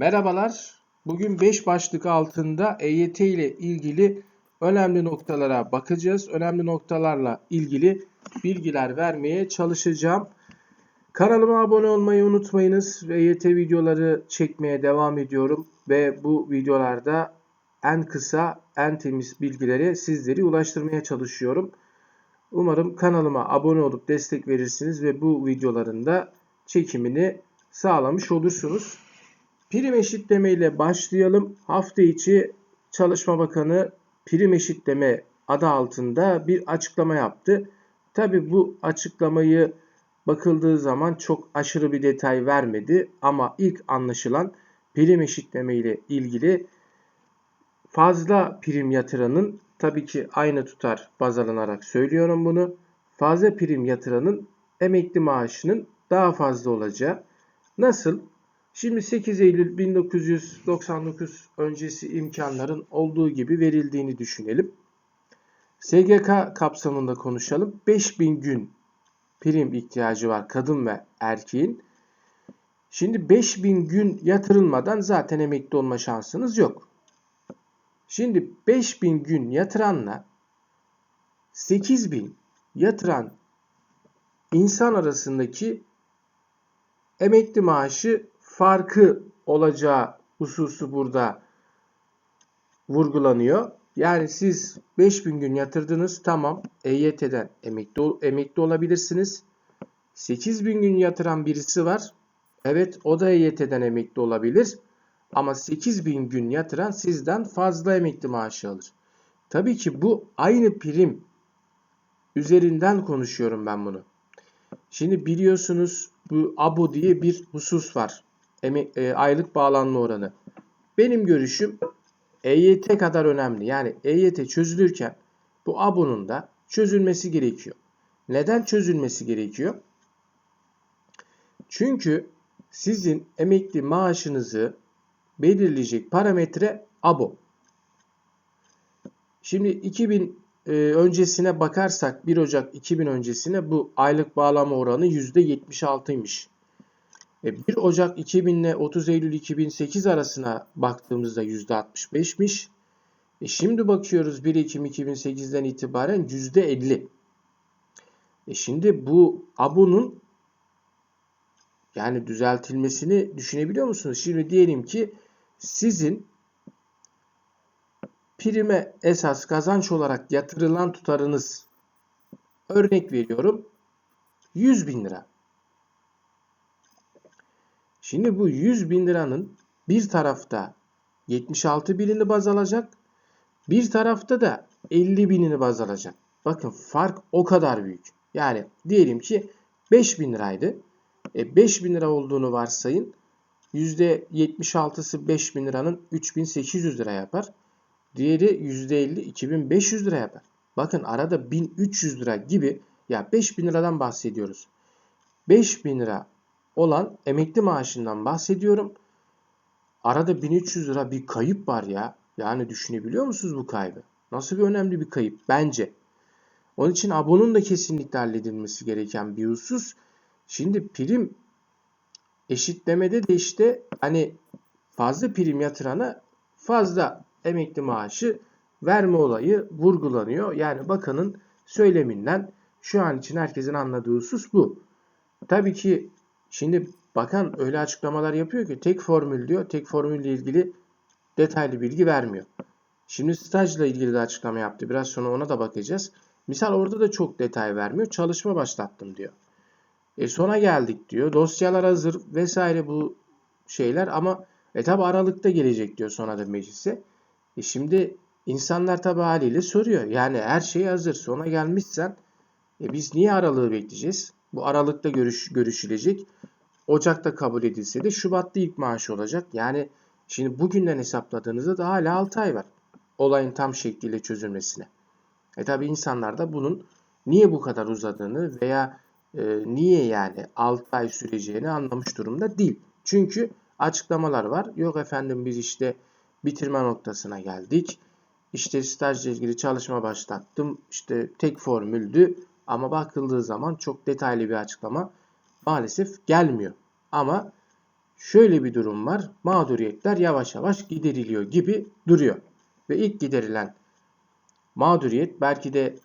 Merhabalar. Bugün 5 başlık altında EYT ile ilgili önemli noktalara bakacağız. Önemli noktalarla ilgili bilgiler vermeye çalışacağım. Kanalıma abone olmayı unutmayınız. EYT videoları çekmeye devam ediyorum ve bu videolarda en kısa, en temiz bilgileri sizlere ulaştırmaya çalışıyorum. Umarım kanalıma abone olup destek verirsiniz ve bu videoların da çekimini sağlamış olursunuz. Prim eşitleme ile başlayalım. Hafta içi Çalışma Bakanı prim eşitleme adı altında bir açıklama yaptı. Tabi bu açıklamayı bakıldığı zaman çok aşırı bir detay vermedi ama ilk anlaşılan prim eşitleme ile ilgili fazla prim yatıranın tabii ki aynı tutar baz alınarak söylüyorum bunu. Fazla prim yatıranın emekli maaşının daha fazla olacağı. Nasıl? Şimdi 8 Eylül 1999 öncesi imkanların olduğu gibi verildiğini düşünelim. SGK kapsamında konuşalım. 5000 gün prim ihtiyacı var kadın ve erkeğin. Şimdi 5000 gün yatırılmadan zaten emekli olma şansınız yok. Şimdi 5000 gün yatıranla 8000 yatıran insan arasındaki emekli maaşı farkı olacağı hususu burada vurgulanıyor. Yani siz 5000 gün yatırdınız tamam EYT'den emekli, emekli olabilirsiniz. 8000 gün yatıran birisi var. Evet o da EYT'den emekli olabilir. Ama 8000 gün yatıran sizden fazla emekli maaşı alır. Tabii ki bu aynı prim üzerinden konuşuyorum ben bunu. Şimdi biliyorsunuz bu ABO diye bir husus var. E, aylık bağlanma oranı. Benim görüşüm EYT kadar önemli. Yani EYT çözülürken bu ABO'nun da çözülmesi gerekiyor. Neden çözülmesi gerekiyor? Çünkü sizin emekli maaşınızı belirleyecek parametre ABO. Şimdi 2000 e, öncesine bakarsak 1 Ocak 2000 öncesine bu aylık bağlama oranı %76'ymış. E, 1 Ocak 2000 ile 30 Eylül 2008 arasına baktığımızda %65'miş. E şimdi bakıyoruz 1 Ekim 2008'den itibaren %50. E şimdi bu ABO'nun yani düzeltilmesini düşünebiliyor musunuz? Şimdi diyelim ki sizin prime esas kazanç olarak yatırılan tutarınız örnek veriyorum 100 bin lira. Şimdi bu 100 bin liranın bir tarafta 76 binini baz alacak bir tarafta da 50 binini baz alacak. Bakın fark o kadar büyük. Yani diyelim ki 5 bin liraydı. E 5 bin lira olduğunu varsayın. %76'sı 5 bin liranın 3800 lira yapar. Diğeri %50 2500 lira yapar. Bakın arada 1300 lira gibi ya 5000 liradan bahsediyoruz. 5000 lira olan emekli maaşından bahsediyorum. Arada 1300 lira bir kayıp var ya. Yani düşünebiliyor musunuz bu kaybı? Nasıl bir önemli bir kayıp bence. Onun için abonun da kesinlikle halledilmesi gereken bir husus. Şimdi prim eşitlemede de işte hani fazla prim yatırana fazla emekli maaşı verme olayı vurgulanıyor. Yani bakanın söyleminden şu an için herkesin anladığı husus bu. Tabii ki şimdi bakan öyle açıklamalar yapıyor ki tek formül diyor. Tek formülle ilgili detaylı bilgi vermiyor. Şimdi stajla ilgili de açıklama yaptı. Biraz sonra ona da bakacağız. Misal orada da çok detay vermiyor. Çalışma başlattım diyor. E sona geldik diyor. Dosyalar hazır vesaire bu şeyler ama e tabi Aralık'ta gelecek diyor sonra da meclise. E şimdi insanlar tabi haliyle soruyor. Yani her şey hazır. Sona gelmişsen e biz niye aralığı bekleyeceğiz? Bu Aralık'ta görüş, görüşülecek. Ocak'ta kabul edilse de Şubat'ta ilk maaş olacak. Yani şimdi bugünden hesapladığınızda da hala 6 ay var. Olayın tam şekliyle çözülmesine. E tabi insanlar da bunun niye bu kadar uzadığını veya e, niye yani 6 ay süreceğini anlamış durumda değil. Çünkü açıklamalar var. Yok efendim biz işte bitirme noktasına geldik. İşte stajla ilgili çalışma başlattım. İşte tek formüldü ama bakıldığı zaman çok detaylı bir açıklama maalesef gelmiyor. Ama şöyle bir durum var. Mağduriyetler yavaş yavaş gideriliyor gibi duruyor. Ve ilk giderilen mağduriyet belki de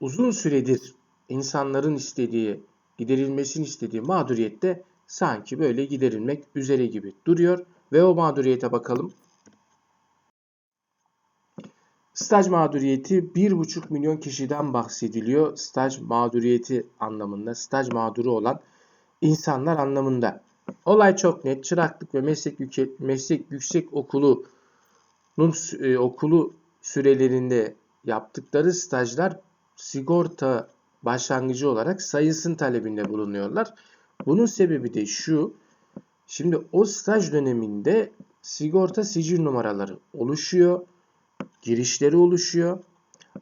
uzun süredir insanların istediği, giderilmesini istediği mağduriyette sanki böyle giderilmek üzere gibi duruyor. Ve o mağduriyete bakalım. Staj mağduriyeti 1,5 milyon kişiden bahsediliyor. Staj mağduriyeti anlamında, staj mağduru olan insanlar anlamında. Olay çok net. Çıraklık ve meslek, yüksek, meslek yüksek okulunun e, okulu sürelerinde yaptıkları stajlar sigorta başlangıcı olarak sayısın talebinde bulunuyorlar. Bunun sebebi de şu. Şimdi o staj döneminde sigorta sicil numaraları oluşuyor. Girişleri oluşuyor.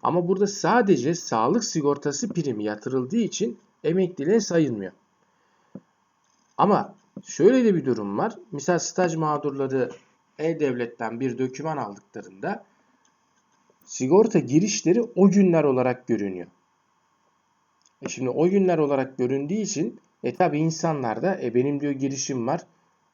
Ama burada sadece sağlık sigortası primi yatırıldığı için emekliliğe sayılmıyor. Ama şöyle de bir durum var. Misal staj mağdurları E-Devlet'ten bir döküman aldıklarında sigorta girişleri o günler olarak görünüyor. E şimdi o günler olarak göründüğü için e tabi insanlar da e benim diyor girişim var.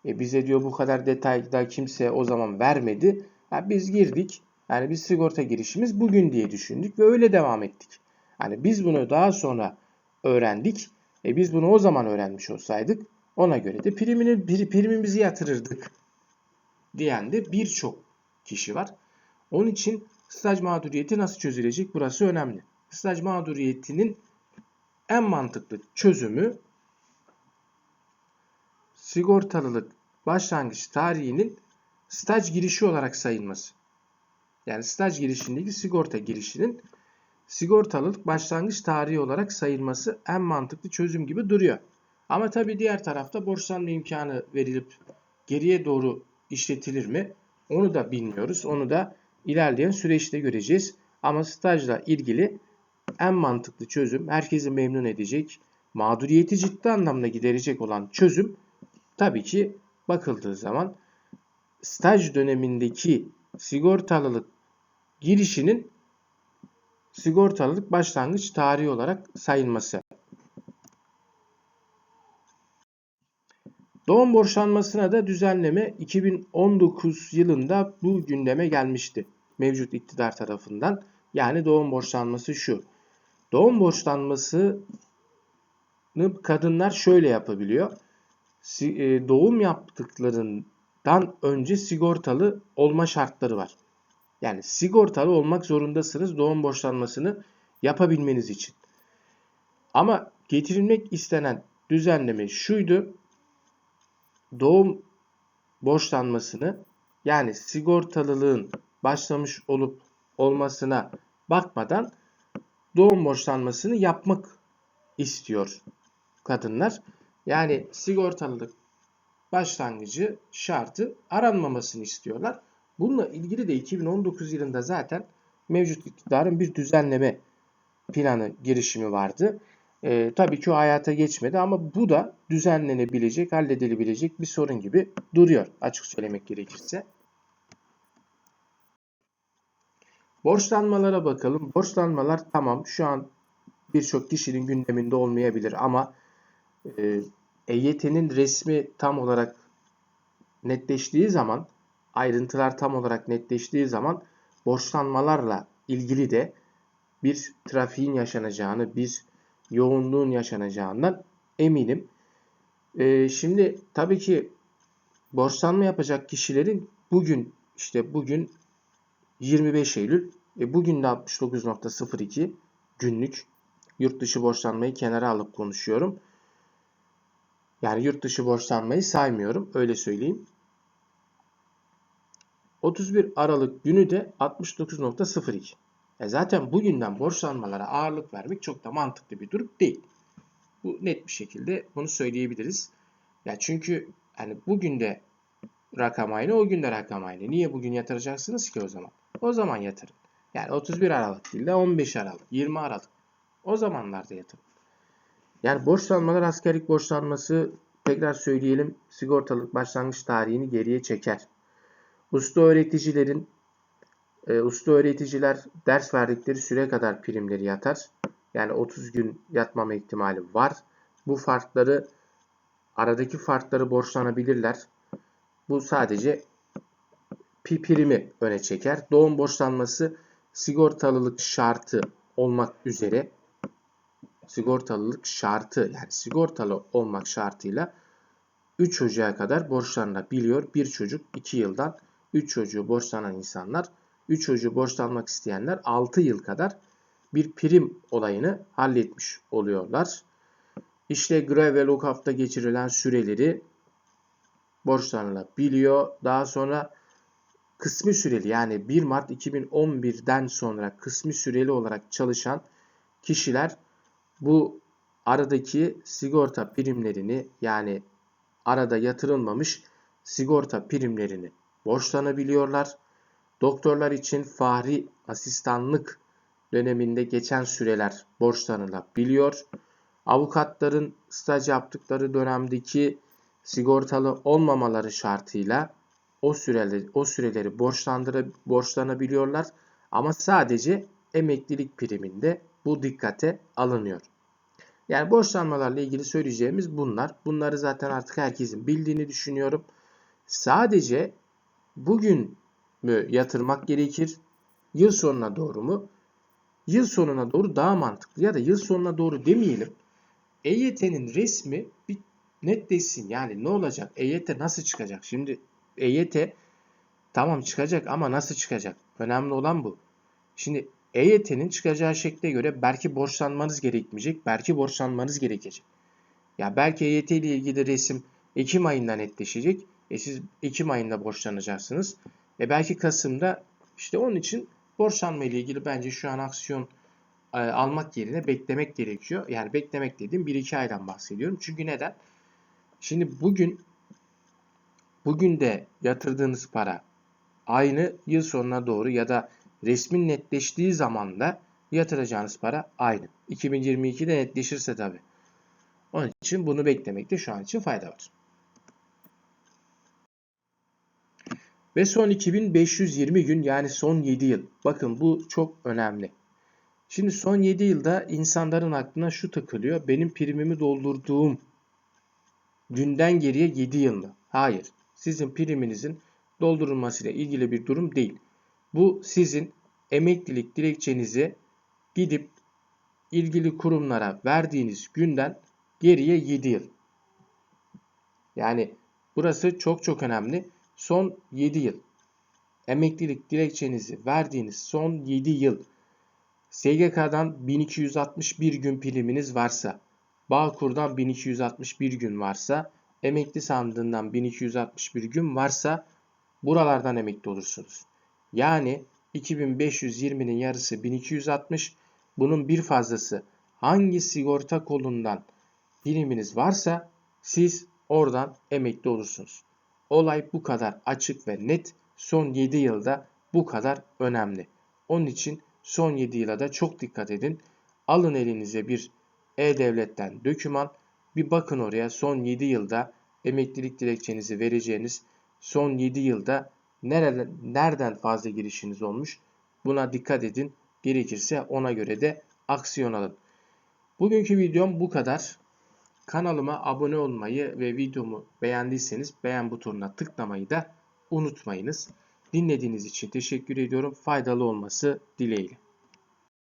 E bize diyor bu kadar detayda kimse o zaman vermedi. Ha biz girdik. Yani biz sigorta girişimiz bugün diye düşündük ve öyle devam ettik. Hani biz bunu daha sonra öğrendik. E biz bunu o zaman öğrenmiş olsaydık ona göre de primini, primimizi yatırırdık diyen de birçok kişi var. Onun için staj mağduriyeti nasıl çözülecek burası önemli. Staj mağduriyetinin en mantıklı çözümü sigortalılık başlangıç tarihinin staj girişi olarak sayılması. Yani staj girişindeki sigorta girişinin sigortalılık başlangıç tarihi olarak sayılması en mantıklı çözüm gibi duruyor. Ama tabii diğer tarafta borçlanma imkanı verilip geriye doğru işletilir mi? Onu da bilmiyoruz. Onu da ilerleyen süreçte göreceğiz. Ama stajla ilgili en mantıklı çözüm, herkesi memnun edecek, mağduriyeti ciddi anlamda giderecek olan çözüm tabii ki bakıldığı zaman staj dönemindeki sigortalılık girişinin sigortalılık başlangıç tarihi olarak sayılması. Doğum borçlanmasına da düzenleme 2019 yılında bu gündeme gelmişti. Mevcut iktidar tarafından. Yani doğum borçlanması şu. Doğum borçlanmasını kadınlar şöyle yapabiliyor. E, doğum yaptıklarından önce sigortalı olma şartları var. Yani sigortalı olmak zorundasınız doğum borçlanmasını yapabilmeniz için. Ama getirilmek istenen düzenleme şuydu doğum borçlanmasını yani sigortalılığın başlamış olup olmasına bakmadan doğum borçlanmasını yapmak istiyor kadınlar. Yani sigortalılık başlangıcı şartı aranmamasını istiyorlar. Bununla ilgili de 2019 yılında zaten mevcut iktidarın bir düzenleme planı girişimi vardı. E, tabii ki o hayata geçmedi ama bu da düzenlenebilecek, halledilebilecek bir sorun gibi duruyor açık söylemek gerekirse. Borçlanmalara bakalım. Borçlanmalar tamam şu an birçok kişinin gündeminde olmayabilir ama e, EYT'nin resmi tam olarak netleştiği zaman, ayrıntılar tam olarak netleştiği zaman borçlanmalarla ilgili de bir trafiğin yaşanacağını, bir yoğunluğun yaşanacağından eminim. Ee, şimdi tabii ki borçlanma yapacak kişilerin bugün işte bugün 25 Eylül e bugün de 69.02 günlük yurt dışı borçlanmayı kenara alıp konuşuyorum. Yani yurt dışı borçlanmayı saymıyorum öyle söyleyeyim. 31 Aralık günü de 69.02. E zaten bugünden borçlanmalara ağırlık vermek çok da mantıklı bir durum değil. Bu net bir şekilde bunu söyleyebiliriz. Ya çünkü hani bugün de rakam aynı, o gün de rakam aynı. Niye bugün yatıracaksınız ki o zaman? O zaman yatırın. Yani 31 Aralık değil de 15 Aralık, 20 Aralık. O zamanlarda yatırın. Yani borçlanmalar askerlik borçlanması tekrar söyleyelim sigortalık başlangıç tarihini geriye çeker. Usta öğreticilerin e, usta öğreticiler ders verdikleri süre kadar primleri yatar. Yani 30 gün yatmama ihtimali var. Bu farkları aradaki farkları borçlanabilirler. Bu sadece pi primi öne çeker. Doğum borçlanması sigortalılık şartı olmak üzere sigortalılık şartı yani sigortalı olmak şartıyla 3 çocuğa kadar borçlanabiliyor. Bir çocuk 2 yıldan 3 çocuğu borçlanan insanlar 3 çocuğu borçlanmak isteyenler 6 yıl kadar bir prim olayını halletmiş oluyorlar. İşte grev ve lockup'ta geçirilen süreleri borçlanılabiliyor. Daha sonra kısmi süreli yani 1 Mart 2011'den sonra kısmi süreli olarak çalışan kişiler bu aradaki sigorta primlerini yani arada yatırılmamış sigorta primlerini borçlanabiliyorlar. Doktorlar için fahri asistanlık döneminde geçen süreler borçlanılabiliyor. Avukatların staj yaptıkları dönemdeki sigortalı olmamaları şartıyla o süreleri, o süreleri borçlanabiliyorlar. Ama sadece emeklilik priminde bu dikkate alınıyor. Yani borçlanmalarla ilgili söyleyeceğimiz bunlar. Bunları zaten artık herkesin bildiğini düşünüyorum. Sadece bugün mü yatırmak gerekir? Yıl sonuna doğru mu? Yıl sonuna doğru daha mantıklı ya da yıl sonuna doğru demeyelim. EYT'nin resmi bir netleşsin. Yani ne olacak? EYT nasıl çıkacak? Şimdi EYT tamam çıkacak ama nasıl çıkacak? Önemli olan bu. Şimdi EYT'nin çıkacağı şekle göre belki borçlanmanız gerekmeyecek, belki borçlanmanız gerekecek. Ya belki EYT ile ilgili resim Ekim ayında netleşecek. E siz Ekim ayında borçlanacaksınız. E belki Kasım'da işte onun için borçlanma ile ilgili bence şu an aksiyon e, almak yerine beklemek gerekiyor. Yani beklemek dediğim 1-2 aydan bahsediyorum. Çünkü neden? Şimdi bugün bugün de yatırdığınız para aynı yıl sonuna doğru ya da resmin netleştiği zaman da yatıracağınız para aynı. 2022'de netleşirse tabi. Onun için bunu beklemekte şu an için fayda var. Ve son 2520 gün yani son 7 yıl. Bakın bu çok önemli. Şimdi son 7 yılda insanların aklına şu takılıyor. Benim primimi doldurduğum günden geriye 7 yıl mı? Hayır. Sizin priminizin doldurulmasıyla ilgili bir durum değil. Bu sizin emeklilik dilekçenizi gidip ilgili kurumlara verdiğiniz günden geriye 7 yıl. Yani burası çok çok önemli. Son 7 yıl. Emeklilik dilekçenizi verdiğiniz son 7 yıl. SGK'dan 1261 gün priminiz varsa, Bağkur'dan 1261 gün varsa, emekli sandığından 1261 gün varsa buralardan emekli olursunuz. Yani 2520'nin yarısı 1260. Bunun bir fazlası hangi sigorta kolundan priminiz varsa siz oradan emekli olursunuz. Olay bu kadar açık ve net. Son 7 yılda bu kadar önemli. Onun için son 7 yıla da çok dikkat edin. Alın elinize bir e-devletten döküman. Bir bakın oraya son 7 yılda emeklilik dilekçenizi vereceğiniz son 7 yılda nereden, nereden fazla girişiniz olmuş? Buna dikkat edin. Gerekirse ona göre de aksiyon alın. Bugünkü videom bu kadar. Kanalıma abone olmayı ve videomu beğendiyseniz beğen butonuna tıklamayı da unutmayınız. Dinlediğiniz için teşekkür ediyorum. Faydalı olması dileğiyle.